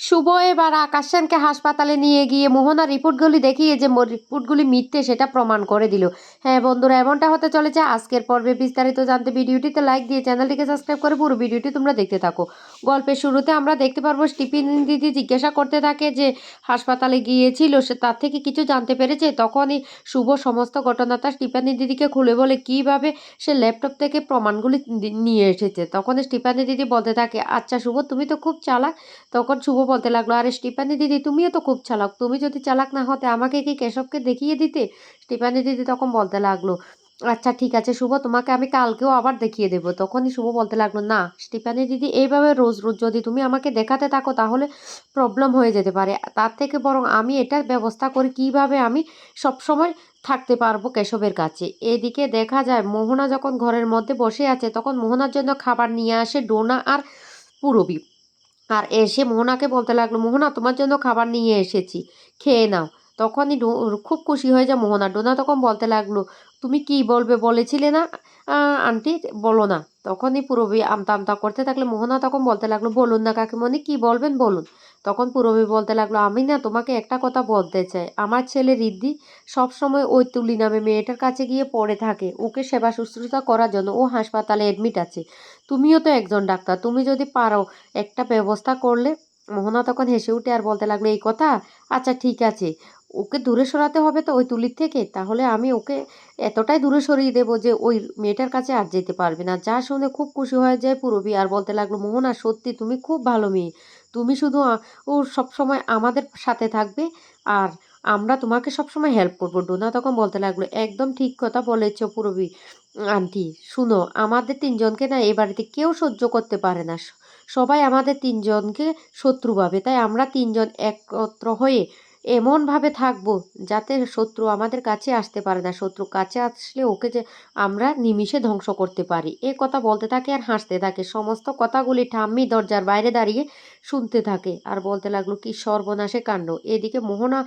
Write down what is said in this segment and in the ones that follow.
শুভ, এবার আকাশ হাসপাতালে নিয়ে গিয়ে মোহনার রিপোর্টগুলি দেখিয়ে যে রিপোর্টগুলি মিথ্যে সেটা প্রমাণ করে দিল। হ্যাঁ বন্ধুরা, এমনটা হতে চলেছে। আজকের পর্বে বিস্তারিত জানতে ভিডিওটিতে লাইক দিয়ে চ্যানেলটিকে সাবস্ক্রাইব করে পুরো ভিডিওটি তোমরা দেখতে থাকো। গল্পের শুরুতে আমরা দেখতে পারব, স্টিফিন দিদি জিজ্ঞাসা করতে থাকে যে, হাসপাতালে গিয়েছিল, সে তার থেকে কিছু জানতে পেরেছে। তখনই শুভ সমস্ত ঘটনাটা স্টিফানি দিদিকে খুলে বলে, কীভাবে সে ল্যাপটপ থেকে প্রমাণগুলি নিয়ে এসেছে? তখন স্টিফানি দিদি বলতে থাকে আচ্ছা শুভ, তুমি তো খুব চালাক। তখন শুভ বলতে লাগল, আরে স্টিফানি দিদি, তুমিও তো খুব চালাক। তুমি যদি চালাক না হতে আমাকে কি কেশবকে দেখিয়ে দিতে? স্টিফানি দিদি তখন বলতে লাগল আচ্ছা ঠিক আছে শুভ, তোমাকে আমি কালকেও আবার দেখিয়ে দেবো। তখনই শুভ বলতে লাগল, না, স্টিফানি দিদি, এইভাবে রোজ রোজ যদি তুমি আমাকে দেখাতে থাকো, তাহলে প্রবলেম হয়ে যেতে পারে। তার থেকে বরং আমি এটার ব্যবস্থা করি কীভাবে আমি সবসময় থাকতে পারব কেশবের কাছে? এদিকে দেখা যায়, মোহনা যখন ঘরের মধ্যে বসে আছে, তখন মোহনার জন্য খাবার নিয়ে আসে ডোনা আর পুরবী। আর এসে মোহনাকে বলতে লাগল, মোহনা, তোমার জন্য খাবার নিয়ে এসেছি, খেয়ে নাও। তখনই খুব খুশি হয়ে যায় মোহনা। ডোনা তখন বলতে লাগল, তুমি কি বলবে বলেছিলে না আন্টি? বলো না। তখনই পুরবী আমতা আমতা করতে থাকলে। মোহনা তখন বলতে লাগল, বলুন না কাকিমণি, কি বলবেন বলুন? তখন পুরবী বলতে লাগল, আমি না তোমাকে একটা কথা বলতে চাই। আমার ছেলে রিদ্ধি সবসময় ওই তুলি নামে মেয়েটার কাছে গিয়ে পড়ে থাকে। ওকে সেবা শুশ্রূষা করার জন্য ও হাসপাতালে অ্যাডমিট আছে। তুমিও তো একজন ডাক্তার। তুমি যদি পারো, একটা ব্যবস্থা করলে মোহনা তখন হেসে উঠে আর বলতে লাগল, এই কথা? আচ্ছা ঠিক আছে। ওকে দূরে সরাতে হবে তো ওই তুলির থেকে? তাহলে আমি ওকে এতটাই দূরে সরিয়ে দেবো যে ওই মেয়েটার কাছে আর যেতে পারবে না। যা শুনে খুব খুশি হয়ে যায় পুরবী আর বলতে লাগল, মোহনা, সত্যি তুমি খুব ভালো মেয়ে। তুমি শুধু ও সবসময় আমাদের সাথে থাকবে আর আমরা তোমাকে সবসময় হেল্প করব। ডোনা তখন বলতে লাগল, একদম ঠিক কথা বলেছ পুরবী। আন্টি, শুনো, আমাদের তিনজনকে না এ বাড়িতে কেউ সহ্য করতে পারে না। সবাই আমাদের তিনজনকে শত্রু ভাবে, তাই আমরা তিনজন একত্র হয়ে এমনভাবে থাকব যাতে শত্রু আমাদের কাছে আসতে পারে না। শত্রু কাছে আসলে ওকে যে আমরা নিমিষে ধ্বংস করতে পারি। এ কথা বলতে থাকে আর হাসতে থাকে। সমস্ত কথাগুলি ঠাম্মি দরজার বাইরে দাঁড়িয়ে শুনতে থাকে আর বলতে লাগল, কি সর্বনাশে কাণ্ড। এদিকে মোহনা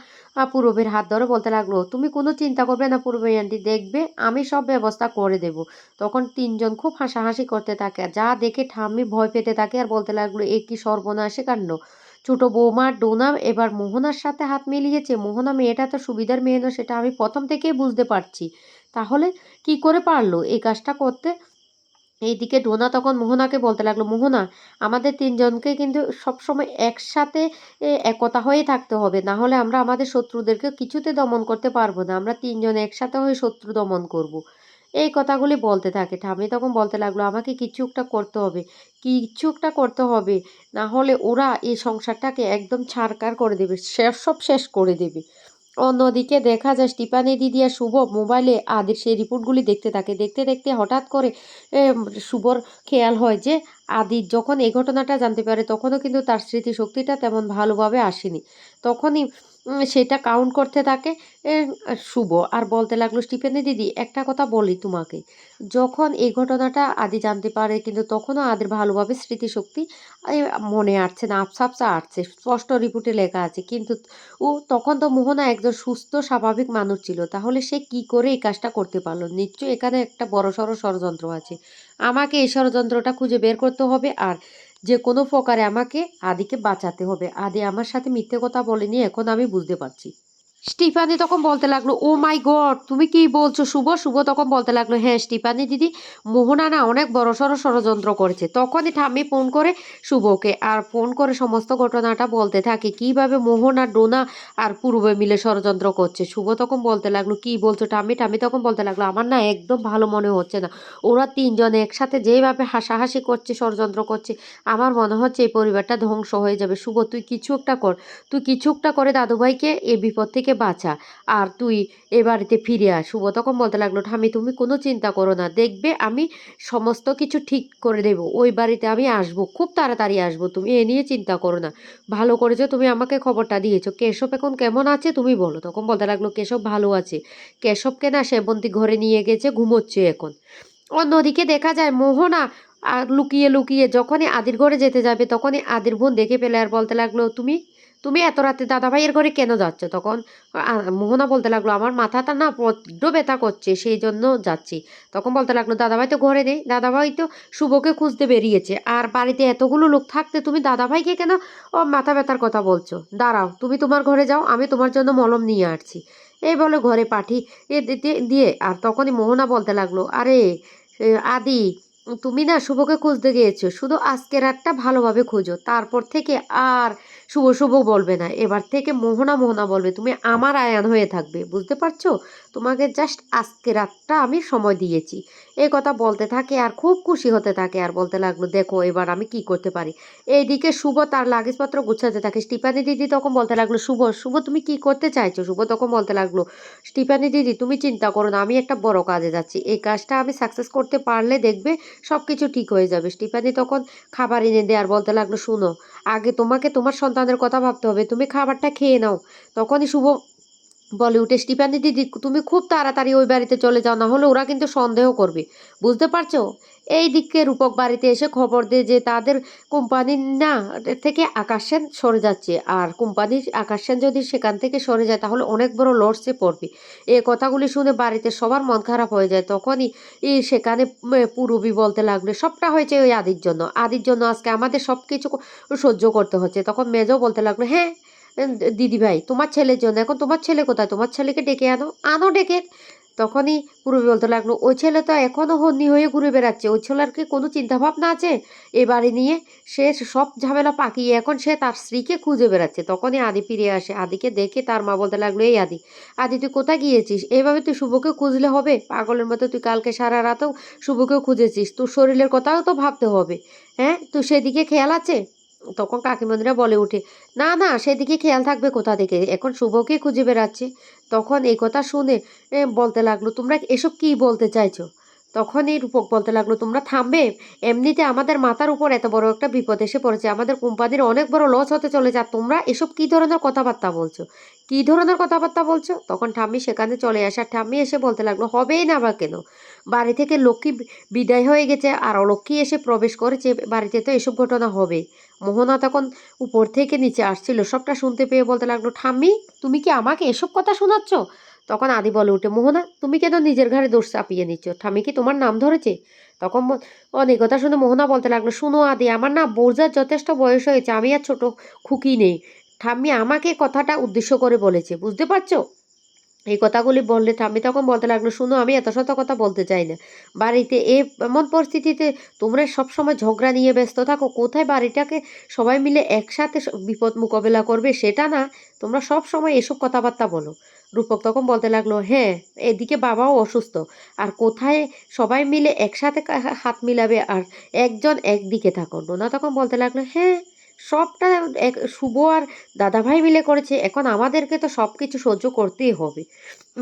পূরবের হাত ধরে বলতে লাগল, তুমি কোনো চিন্তা করবে না পূর্বে আন্টি, দেখবে আমি সব ব্যবস্থা করে দেব। তখন তিনজন খুব হাসাহাসি করতে থাকে। যা দেখে ঠাম্মি ভয় পেতে থাকে আর বলতে লাগল, এ কি সর্বনাশে কাণ্ড? ছোট বৌমা ডোনা এবার মোহনার সাথে হাত মিলিয়েছে। মোহনা মেয়েটা তো সুবিধার মেয়ে না সেটা আমি প্রথম থেকেই বুঝতে পারছি। তাহলে কি করে পারল? এই কাজটা করতে? এইদিকে ডোনা তখন মোহনাকে বলতে লাগল, মোহনা, আমাদের তিনজনকে কিন্তু সবসময় একসাথে একতা হয়ে থাকতে হবে। না হলে আমরা আমাদের শত্রুদেরকে কিছুতে দমন করতে পারব না। আমরা তিনজন একসাথে হয়ে শত্রু দমন করব। এই কথাগুলি বলতে থাকে। ঠাম্মি তখন বলতে লাগল, আমাকে কিছু একটা করতে হবে? কিছু একটা করতে হবে? না হলে ওরা এই সংসারটাকে একদম ছাড়কার করে দেবে শেষ সব শেষ করে দেবে। অন্যদিকে দেখা যায় স্টিপানি দিদি আর শুভ মোবাইলে আদির সেই রিপোর্টগুলি দেখতে থাকে। দেখতে দেখতে হঠাৎ করে শুভর খেয়াল হয় যে আদি যখন এই ঘটনাটা জানতে পারে, তখনও কিন্তু তার স্মৃতিশক্তিটা তেমন ভালোভাবে আসেনি। তখনই সেটা কাউন্ট করতে থাকে শুভ। আর বলতে লাগল, স্টিফেনি দিদি, একটা কথা বলি তোমাকে। যখন এই ঘটনাটা আদি জানতে পারে, কিন্তু তখনও আদির ভালোভাবে স্মৃতিশক্তি মনে আসছে না আফসা আফসা আসছে। স্পষ্ট রিপোর্টে লেখা আছে, কিন্তু ও, তখন তো মোহনা একজন সুস্থ, স্বাভাবিক মানুষ ছিল। তাহলে সে কি করে এই কাজটা করতে পারল? নিশ্চয়ই এখানে একটা বড়সড় ষড়যন্ত্র আছে। আমাকে এই ষড়যন্ত্রটা খুঁজে বের করতে হবে আর যে কোনো প্রকারে আমাকে আদিকে বাঁচাতে হবে। আদি আমার সাথে মিথ্যে কথা বলেনি, এখন আমি বুঝতে পারছি। স্টিফানি তখন বলতে লাগল, ও মাই গড, তুমি কি বলছো? শুভ শুভ তখন বলতে লাগল হ্যাঁ স্টিফানি দিদি, মোহনা না অনেক বড় সড়ো ষড়যন্ত্র করেছে। তখনই ঠাম্মি ফোন করে শুভকে আর ফোন করে সমস্ত ঘটনাটা বলতে থাকে, কীভাবে মোহনা ডোনা আর পূর্বে মিলে ষড়যন্ত্র করছে। শুভ তখন বলতে লাগল, কি বলছো ঠাম্মি? ঠাম্মি তখন বলতে লাগল, আমার না একদম ভালো মনে হচ্ছে না। ওরা তিনজন একসাথে যেভাবে হাসাহাসি করছে, ষড়যন্ত্র করছে, আমার মনে হচ্ছে এই পরিবারটা ধ্বংস হয়ে যাবে। শুভ, তুই কিছু একটা কর। তুই কিছু একটা করে দাদুভাইকে এ বিপদ থেকে বাঁচা। আর তুই এ বাড়িতে ফিরে আস শুভ, তখন বলতে লাগল ঠামি তুমি কোনো চিন্তা করো না। দেখবে আমি সমস্ত কিছু ঠিক করে দেব। ওই বাড়িতে আমি আসব। খুব তাড়াতাড়ি আসব তুমি। এ নিয়ে চিন্তা করো না। ভালো করেছ তুমি আমাকে খবরটা দিয়েছ। কেশব এখন কেমন আছে তুমি বলো। তখন বলতে লাগল, কেশব ভালো আছে। কেশবকে না সেবন্তী ঘরে নিয়ে গেছে, ঘুমোচ্ছে এখন। অন্যদিকে দেখা যায় মোহনা আর লুকিয়ে লুকিয়ে যখনই আদির ঘরে যেতে যাবে, তখনই আদির বোন দেখে পেলে আর বলতে লাগল, তুমি তুমি এত রাতে দাদা ভাইয়ের ঘরে কেন যাচ্ছ তখন? মোহনা বলতে লাগল, আমার মাথাটা না বড্ড ব্যথা করছে, সেই জন্য যাচ্ছি। তখন বলতে লাগল, দাদাভাই তো ঘরে নেই, দাদাভাই তো শুভকে খুঁজতে বেরিয়েছে। আর বাড়িতে এতগুলো লোক থাকতে তুমি দাদাভাইকে কেন, ও, মাথা ব্যথার কথা বলছো? দাঁড়াও, তুমি তোমার ঘরে যাও, আমি তোমার জন্য মলম নিয়ে আসছি। এই বলে ঘরে পাঠি দিয়ে, আর তখনই মোহনা বলতে লাগল, আরে আদি তুমি না শুভকে খুঁজতে গিয়েছো, শুধু আজকে রাতটা ভালোভাবে খুঁজো, তারপর থেকে আর শুভ শুভ বলবে না। এবার থেকে মোহনা মোহনা বলবে, তুমি আমার আয়ান হয়ে থাকবে। বুঝতে পারছ? তোমাকে জাস্ট আজকে রাতটা আমি সময় দিয়েছি। এই কথা বলতে থাকে আর খুব খুশি হতে থাকে আর বলতে লাগল, দেখো, এবার আমি কি করতে পারি? এইদিকে শুভ তার লাগেজপত্র গুছাতে থাকে। স্টিফানি দিদি তখন বলতে লাগল, শুভ শুভ, তুমি কি করতে চাইছো? শুভ তখন বলতে লাগল, স্টিফানি দিদি, তুমি চিন্তা করো না, আমি একটা বড় কাজে যাচ্ছি। এই কাজটা আমি সাকসেস করতে পারলে দেখবে সব কিছু ঠিক হয়ে যাবে। স্টিফানি তখন খাবার এনে দেয় আর বলতে লাগল, শুনো, আগে তোমাকে তোমার সন্তানের কথা ভাবতে হবে। তুমি খাবারটা খেয়ে নাও। তখনই শুভ বলে উঠে স্টিফানি দিদি তুমি খুব তাড়াতাড়ি ওই বাড়িতে চলে যাও, না হলে ওরা কিন্তু সন্দেহ করবে। বুঝতে পারছ? এই দিকে রূপক বাড়িতে এসে খবর দেয় যে তাদের কোম্পানির না থেকে আকাশ সেন সরে যাচ্ছে। আর কোম্পানির আকাশ সেন যদি সেখান থেকে সরে যায়, তাহলে অনেক বড় লসে পড়বে। এই কথাগুলি শুনে বাড়িতে সবার মন খারাপ হয়ে যায়। তখনই সেখানে পুরবি বলতে লাগল, সবটা হয়েছে ওই আদির জন্য। আদির জন্য আজকে আমাদের সব কিছু সহ্য করতে হচ্ছে। তখন মেজও বলতে লাগল হ্যাঁ দিদি ভাই তোমার ছেলের জন্য। এখন তোমার ছেলে কোথায়? তোমার ছেলেকে ডেকে আনো। আনো ডেকে। তখনই পূর্বী বলতে লাগল ওই ছেলে তো এখনও হন্যি হয়ে ঘুরে বেড়াচ্ছে। ওই ছেলের কি কোনো চিন্তাভাবনা আছে? এ বাড়ি নিয়ে সে সব ঝামেলা পাকিয়ে এখন সে তার স্ত্রীকে খুঁজে বেড়াচ্ছে। তখনই আদি ফিরে আসে। আদিকে দেখে তার মা বলতে লাগল, এই আদি আদি তুই কোথায় গিয়েছিস? এইভাবে তুই শুভকে খুঁজলে হবে? পাগলের মতো তুই কালকে সারা রাতেও শুভকেও খুঁজেছিস। তোর শরীরের কথাও তো ভাবতে হবে। হ্যাঁ? তুই সেদিকে খেয়াল আছে? তখন কাকিমন্দিরা বলে উঠে না না, সেদিকে খেয়াল থাকবে কোথা থেকে? এখন শুভকে খুঁজে বেড়াচ্ছে। তখন এই কথা শুনে বলতে লাগল, তোমরা এসব কি বলতে চাইছো? তখন এই রূপক বলতে লাগল, তোমরা থামবে? এমনিতে আমাদের মাথার উপর এত বড় একটা বিপদ এসে পড়েছে, আমাদের কোম্পানির অনেক বড় লস হতে চলেছে, আর তোমরা এসব কি ধরনের কথাবার্তা বলছো? কি ধরনের কথাবার্তা বলছো? তখন ঠাম্মি সেখানে চলে আসে ঠাম্মি এসে বলতে লাগল, হবেই না বা কেন? বাড়ি থেকে লক্ষ্মী বিদায় হয়ে গেছে আর অলক্ষ্মী এসে প্রবেশ করেছে। বাড়িতে তো এসব ঘটনা হবে। মোহনা তখন উপর থেকে নিচে আসছিল। সবটা শুনতে পেয়ে বলতে লাগল, ঠাম্মি, তুমি কি আমাকে এসব কথা শোনাচ্ছ? তখন আদি বলে উঠে, মোহনা, তুমি কেন নিজের ঘাড়ে দোষ চাপিয়ে নিচ্ছ? ঠাম্মি কি তোমার নাম ধরেছে? তখন অনেক কথা শুনে মোহনা বলতে লাগল, শুনো আদি, আমার না বোঝার যথেষ্ট বয়স হয়েছে। আমি আর ছোট খুকি নেই। ঠাম্মি আমাকে কথাটা উদ্দেশ্য করে বলেছে। বুঝতে পারছ? এই কথাগুলি বললে ঠাম্মি তখন বলতে লাগল, শুনো, আমি এত শত কথা বলতে চাই না। বাড়িতে এ এমন পরিস্থিতিতে তোমরা সবসময় ঝগড়া নিয়ে ব্যস্ত থাকো, কোথায় বাড়িটাকে সবাই মিলে একসাথে বিপদ মোকাবেলা করবে সেটা না, তোমরা সব সময় এসব কথাবার্তা বলো। রূপক তখন বলতে লাগল হ্যাঁ এদিকে বাবাও অসুস্থ, আর কোথায় সবাই মিলে একসাথে হাত মিলাবে, আর একজন একদিকে থাকো। নোনা তখন বলতে লাগল হ্যাঁ সবটা এক শুভ আর দাদাভাই মিলে করেছে। এখন আমাদেরকে তো সব কিছু সহ্য করতেই হবে।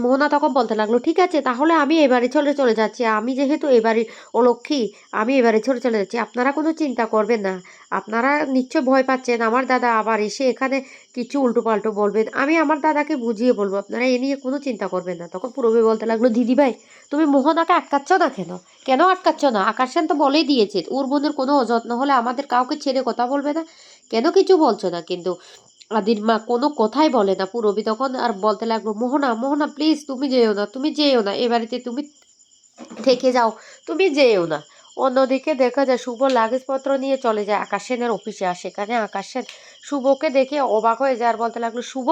মোহনা তখন বলতে লাগল, ঠিক আছে, তাহলে আমি এবারে চলে চলে যাচ্ছি। আমি যেহেতু এবারে অলক্ষী আমি এবারে চলে চলে যাচ্ছি। আপনারা কোনো চিন্তা করবেন না। আপনারা নিশ্চয় ভয় পাচ্ছেন। আমার দাদা আবার এসে এখানে কিছু উল্টো পাল্টো বলবেন। আমি আমার দাদাকে বুঝিয়ে বলব। আপনারা এ নিয়ে কোনো চিন্তা করবেন না। তখন পুরবী বলতে লাগল, দিদি ভাই, তুমি মোহনাকে আটকাচ্ছ না কেন? কেন আটকাচ্ছ না? আকাশান তো বলেই দিয়েছে, ওর বোনের কোনো অযত্ন হলে আমাদের কাউকে ছেড়ে কথা বলবে না। কেন কিছু বলছো না? কিন্তু আদির মা কোনো কথাই বলে না। পুরবী তখন আর বলতে লাগল, মোহনা মোহনা প্লিজ তুমি যেও না, তুমি যেও না। এ বাড়িতে তুমি থেকে যাও, তুমি যেও না। অন্যদিকে দেখা যায় শুভ লাগেজপত্র নিয়ে চলে যায় আকাশ সেনের অফিসে আর সেখানে আকাশ সেন শুভকে দেখে অবাক হয়ে যায় আর বলতে লাগল, শুভ,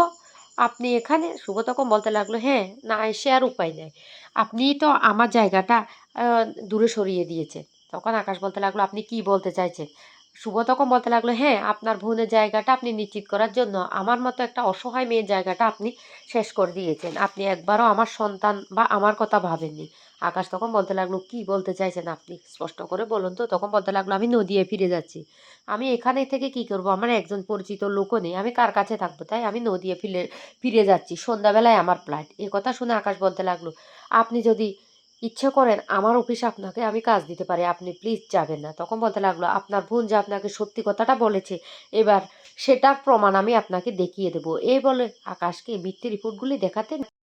আপনি এখানে? শুভ তখন বলতে লাগল হ্যাঁ না এসে আর উপায় নেই। আপনি তো আমার জায়গাটা দূরে সরিয়ে দিয়েছে তখন আকাশ বলতে লাগল, আপনি কি বলতে চাইছেন? শুভ তখন বলতে লাগল হ্যাঁ আপনার বোনের জায়গাটা আপনি নিশ্চিত করার জন্য আমার মতো একটা অসহায় মেয়ের জায়গাটা আপনি শেষ করে দিয়েছেন। আপনি একবারও আমার সন্তান বা আমার কথা ভাবেননি। আকাশ তখন বলতে লাগল, কি বলতে চাইছেন আপনি? স্পষ্ট করে বলুন তো। তখন বলতে লাগল, আমি নদিয়ে ফিরে যাচ্ছি। আমি এখানে থেকে কি করব? আমার একজন পরিচিত লোকও নেই। আমি কার কাছে থাকব? তাই আমি নদিয়ে ফিরে ফিরে যাচ্ছি। সন্ধ্যাবেলায় আমার ফ্লাইট এ কথা শুনে আকাশ বলতে লাগল, আপনি যদি ইচ্ছে করেন আমার অফিসে আপনাকে আমি কাজ দিতে পারি, আপনি প্লিজ যাবেন না। তখন বলতে লাগল, আপনার বোন যে আপনাকে সত্যি কথাটা বলেছে, এবার সেটার প্রমাণ আমি আপনাকে দেখিয়ে দেবো। এই বলে আকাশকে মিথ্যে রিপোর্টগুলি দেখাতে